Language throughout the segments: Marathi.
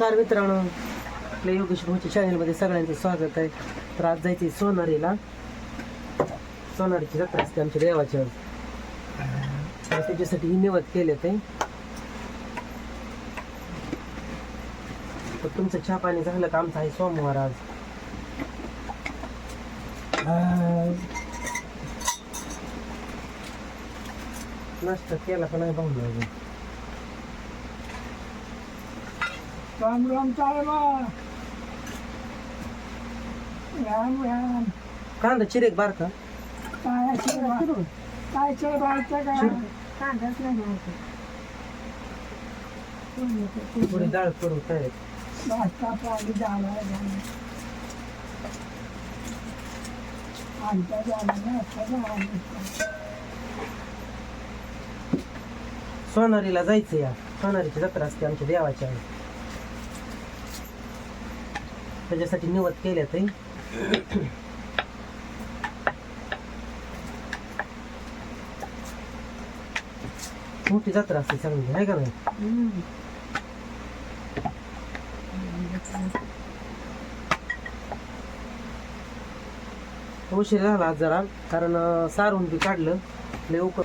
नमस्कार मित्रांनो. आपल्या योगेश भाऊच्या चॅनलमध्ये सगळ्यांचे स्वागत आहे. तर आज जायचे सोनारीला. सोनारीची जत्रा असते आमच्या देवाच्या. त्याच्यासाठी निवद केले ते तर तुमचं चहा पाणी झालं का? आमचं आहे सोमवार आज. आज नाश्ता केला का नाही पाहून राम राम साहेबा राम राम. कांदा चिरेक बार का? काय सेवा काय सेवाचं का कांदाच नाही थोडी डाळ करू काय? नाश्ता पाणी झाला आमच्या झाला नाश्ता झाला सोनारीला जायचं या. सोनारीची जत्रा असते आमच्या देवाच्या. त्याच्यासाठी निवत केल्या ते. मोठी जत्रा असते चांगली आहे का नाही? उशीर झाला आज जरा कारण सारून बी काढलं लय उक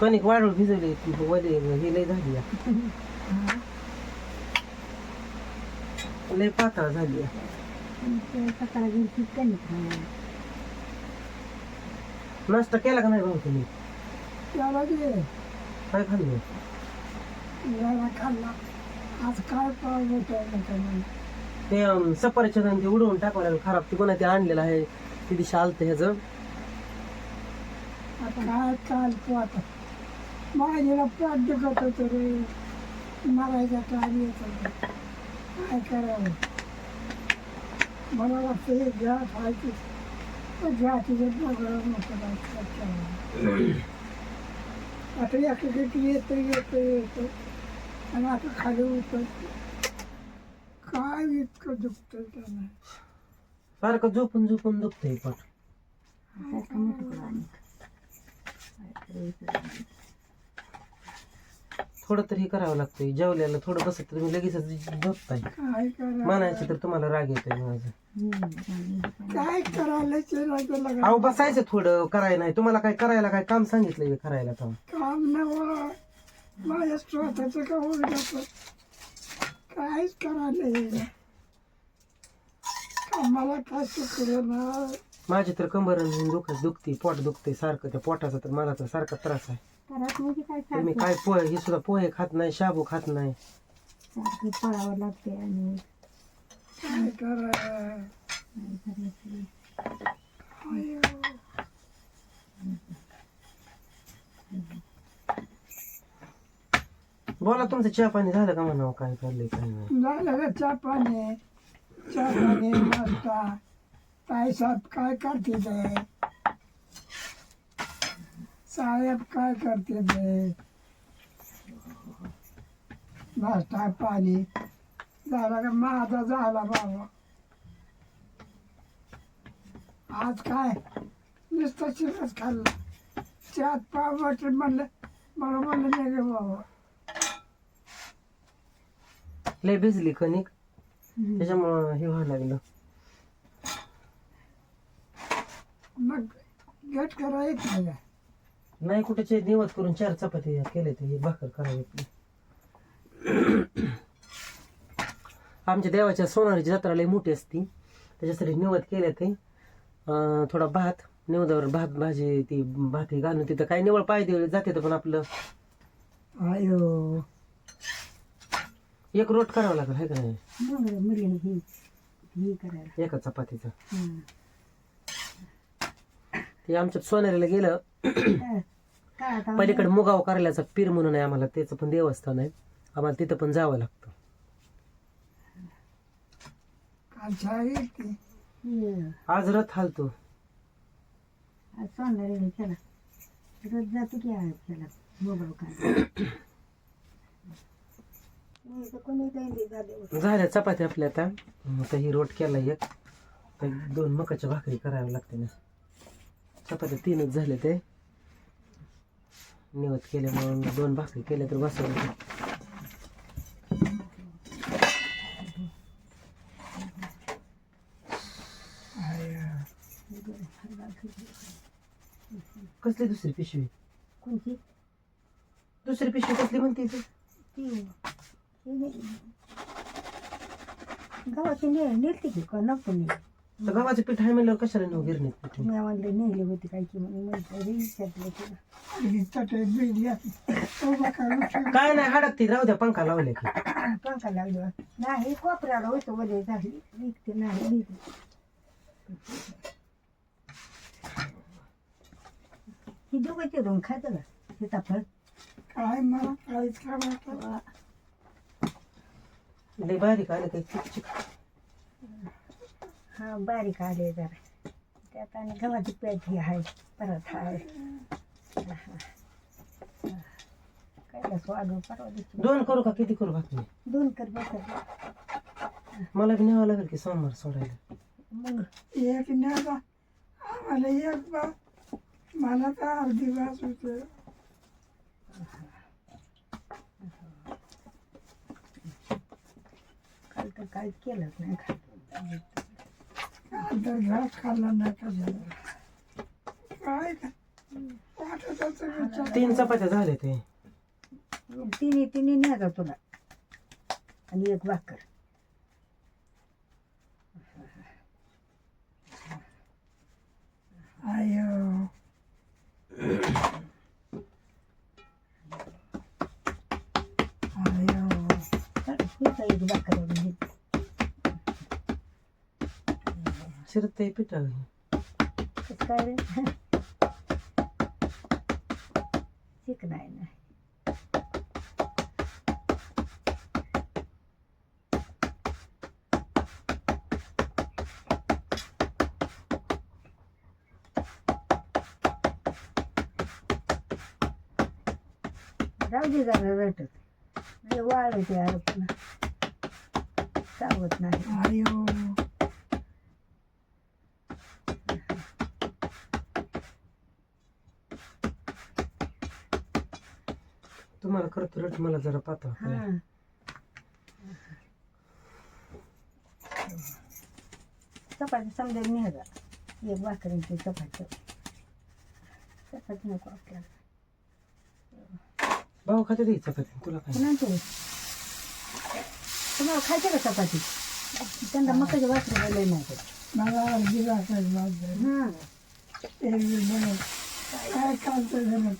कणिक वाढून भिजवली वले ही लय झाली. लय पातळ झाली गेली नाश्ता केला का नाही भाऊ तुम्ही? काय खाल्लं? खाल्ला आज काय ते अं, सफरचंद आणि ते उडवून टाकावं लागलं खराब ते कोणा ते आणलेलं आहे. ते दिशा आलतं ह्याचं. आता काय चालतो आता? माझ्याला पोट दुखत रे. मरायचा काल येत होतं काय करावं? मला वाटतं हे घ्या खायची घ्या तिथे बघा नको आता एकीकडे येतं येतं येतं. आणि आता खाली उतर काय इतकं दुखतं त्यांना सारखं झोपून झोपून दुखतंय पण. थोडं तरी हे करावं लागतंय. जेवल्याला थोडं बसत तर तुम्ही लगेच झोपताय. काय म्हणायचं तर तुम्हाला राग येतोय माझं. काय करायला चिरायचं लगा अहो बसायचं थोडं करायला नाही. तुम्हाला काय करायला काय काम सांगितलंय बे करायला काम? नवं माझ्या स्वतःच का होईल काहीच करायला येईना. कामाला काय ना माझी तर कंबर आणि डोकं दुखते पोट दुखते सारखं. त्या पोटाचा तर मला तर सारखा त्रास आहे. घरात म्हणजे काय मी सारखं काय पोहे हे सुद्धा पोहे खात नाही शाबू खात नाही. सारखं पळावं लागते आणि काय करायचं. बोला तुमचं चहा पाणी झालं का म्हणावं? काय चाललंय काय नाही. झालं का चहा पाणी? चहा पाणी नाश्ता. ताई साहेब काय करते ते? साहेब काय करते ते? नाश्ता पाणी. झाला का? माझा झाला बाबा. आज काय? नुसतं शिरच खाल्लं. चार पाव बटर म्हणलं. मला म्हणलं नाही गे बाबा. लय भिजली कणिक. त्याच्यामुळं हे व्हायला लागलं. मग गट करा येत नाही नाही कुठे निवत करून चार चपाती केले ते भाकर करावी आमच्या देवाच्या सोनारीची जत्रा लय मोठी असती. त्याच्यासाठी निवत केले ते. थोडा भात निवदावर भात भाजी ती भाती घालून तिथं काही निवड पाहिजे जाते पण आपलं. अयो एक रोट करावं लागेल है का नाही? एका चपातीचं. ते आमच्या सोनारीला गेलं. पलीकडे मुगाव कार्यालयाचा पीर म्हणून आहे आम्हाला त्याचं पण देवस्थान आहे. आम्हाला तिथं पण जावं लागतं. आज रथ हालतो. सोनारी चला जातो की आज चला झाल्या चपात्या आपल्या आता. आता ही रोट केला एक. दोन मकाच्या भाकरी कराव्या लागते ना. चपात्या तीनच झाले ते निवत केल्यामुळे दोन भाकरी केल्या तर बसवलं कसली दुसरी पिशवी? कोणती? दुसरी पिशवी कसली म्हणते ती. गावाची नेलती की का? नको ने तर गव्हाचं पीठ आहे म्हणल्यावर कशाला नेऊ गिरणीत पीठ मी म्हणलं नेली होती काय की म्हणून म्हणलं रे विचारलं तिला ही चटई. काय नाही हाडात ती राहू द्या पंखा लावले की. पंखा लागलो नाही कोपऱ्याला होतं वले झाली. निघते नाही निघते. ही दोघं चिरून खायचं का? सीताफळ काय मला काहीच करायचं लय बारीक आलं काही चिक चिक हा बारीक आले जरा. त्यात आणि गव्हाची पेट ही आहे परत आहे. परवा दिवशी. दोन करू का? किती करू भाकरी दोन कर बसत मला बी न्यावं लागेल की सोमवार सोडायला? मग? एक न्याला आम्हाला एक बा. मला तर अर्धी बास होते काल तर काहीच केलंच नाही तर घास खाल्ला नाही का झालं काय वाटत विचार तीन चपात्या झाले ते. तिन्ही तिन्ही न्यायचा तुला. आणि एक भाकर. शिरते पिठ कसं काय रे शिक नाही ना जाऊ दे जरा रटत म्हणजे वाळते यार पुन्हा चावत नाही आयो तुम्हाला करतो रट मला जरा पातळ हा. चपाती समजा न्यायचा एक भाकरीची चपाती. चपाती नको आपल्याला. भाऊ खाते दे चपाती. तुला काय? पुन्हा ते तुम्हाला खायचं का चपाती? त्यांना मकाच्या भाकरी लय नाही मला अर्धी हां. एरवी बरं काय चालतं झालं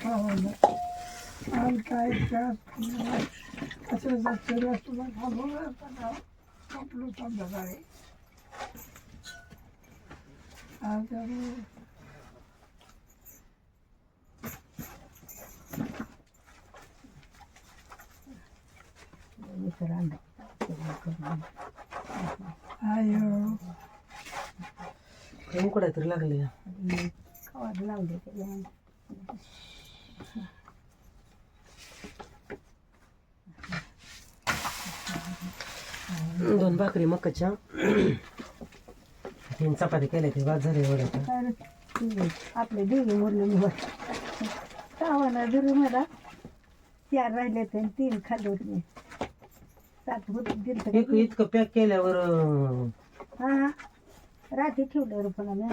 काल काय त्रास कसं जातं तुला खाबवलं आपलं संध्याकाळी आणलं आयो काय उकडाय तरी लागले खावायला लावले दोन भाकरी मकाच्या तीन चपाती केल्या ते बाद झाले ते आपले देवी मुरली जरी मला. चार राहिले ते तीन खाल्ले होते. मी सात होते दिलं एक इतकं पॅक केल्यावर हा रात्री ठेवलं पण आम्ही.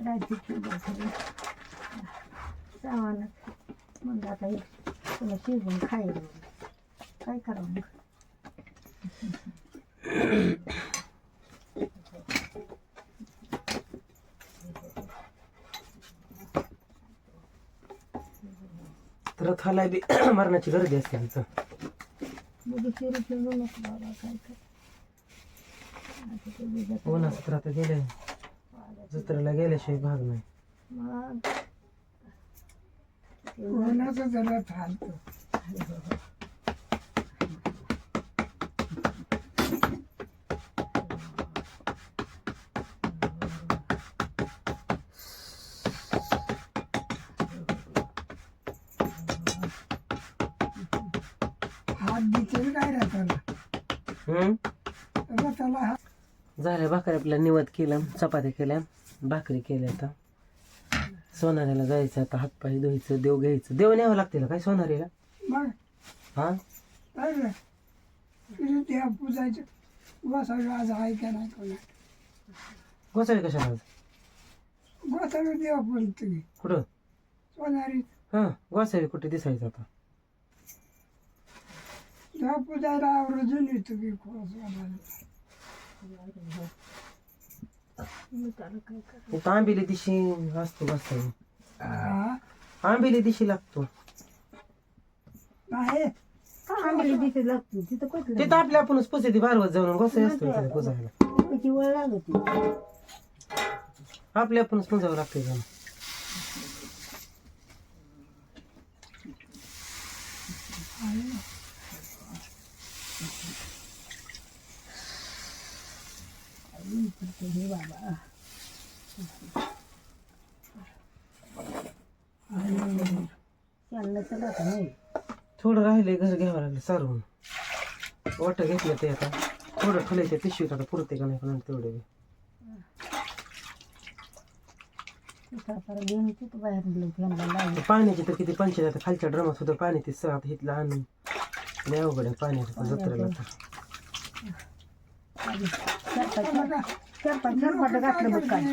रात्री ठेवलं खरं सामान मग आता हे तुला खायला काय करावं मग? तर थाला बी मरणाची गर्दी असते तिथं मुली शिरू ठेवू नको बाबा काय कर आता ते बी जातं. उन्हाचं तर आता गेले. जत्रेला गेल्याशिवाय भाग नाही. कोणाचं जरा थांबतो हात झाल्या भाकरी आपल्या निवत केलं चपात्या केल्या भाकरी केल्या आता. सोनारीला जायचं आता हातपाय धुवायचं देव घ्यायचं. देव न्यावं लागते काय सोनारीला? मग? हा? काय रे? तुझे देव पूजायचं. गोसावी आज आहे का नाही कोणा? कशाला आज? गोसावी देव पूजतो कुठं? सोनारी. हा गोसावी कुठे दिसायचं आता? देव पूजायला आवर्जून येतो की सोनारी इथं आंबिली दिशी असतो हा? आंबिली दिशी लागतो. नाही आंबली तिथे लागतो. तिथं कुठलं तिथं आपल्या आपणच पुसायची बारवत जाऊन असतो तिथे वळ लागत? आपल्या आपणच पुजावं लागते जाऊन हे बाबा चाललं तर आता नाही थोडं राहिले घर घ्यावं लागलं सारवून. वाटं घेतलं ते आता. थोडं ठेवायचं पिशवीत आता पुरते का नाही पण तेवढे बी. पाण्याची तर किती पंचायत आता खालच्या ड्रमात सुद्धा पाणी ते सर आता इथलं आणून. लय अवघड आहे पाण्याचं आता. जत्रेला चार पाच चार पाट घातलं बघ काल.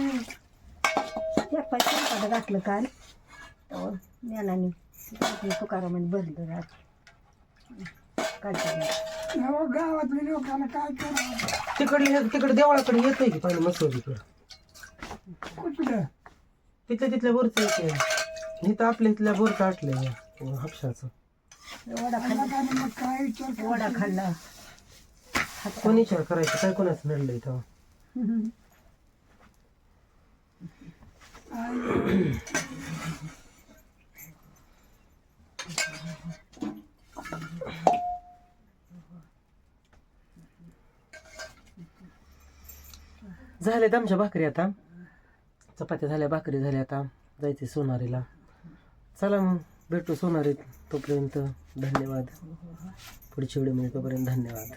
चार पाच चार पाट घातलं काल ज्ञानाने तुकारामाने भरलं रात कालच्या लोकांना काय करावं? तिकडले तिकडे देवळाकडे येतोय की पाणी मसोदीकडे कुठलं? तिथल्या तिथल्या बोरचं येते इथं आपल्या इथल्या बोरचं आटलंय हापशाचं. वडा खाल्ला. मला काय मग काय विचार वडा खाल्ला. कोणी विचार करायचं? काय कोणाचं नडलं इथं? झाल्यात आमच्या भाकरी आता. चपात्या झाल्या भाकरी झाल्या आता. जायचे सोनारीला. चला मग भेटू सोनारीत तोपर्यंत. धन्यवाद. पुढची व्हिडिओ मिळेल तोपर्यंत धन्यवाद.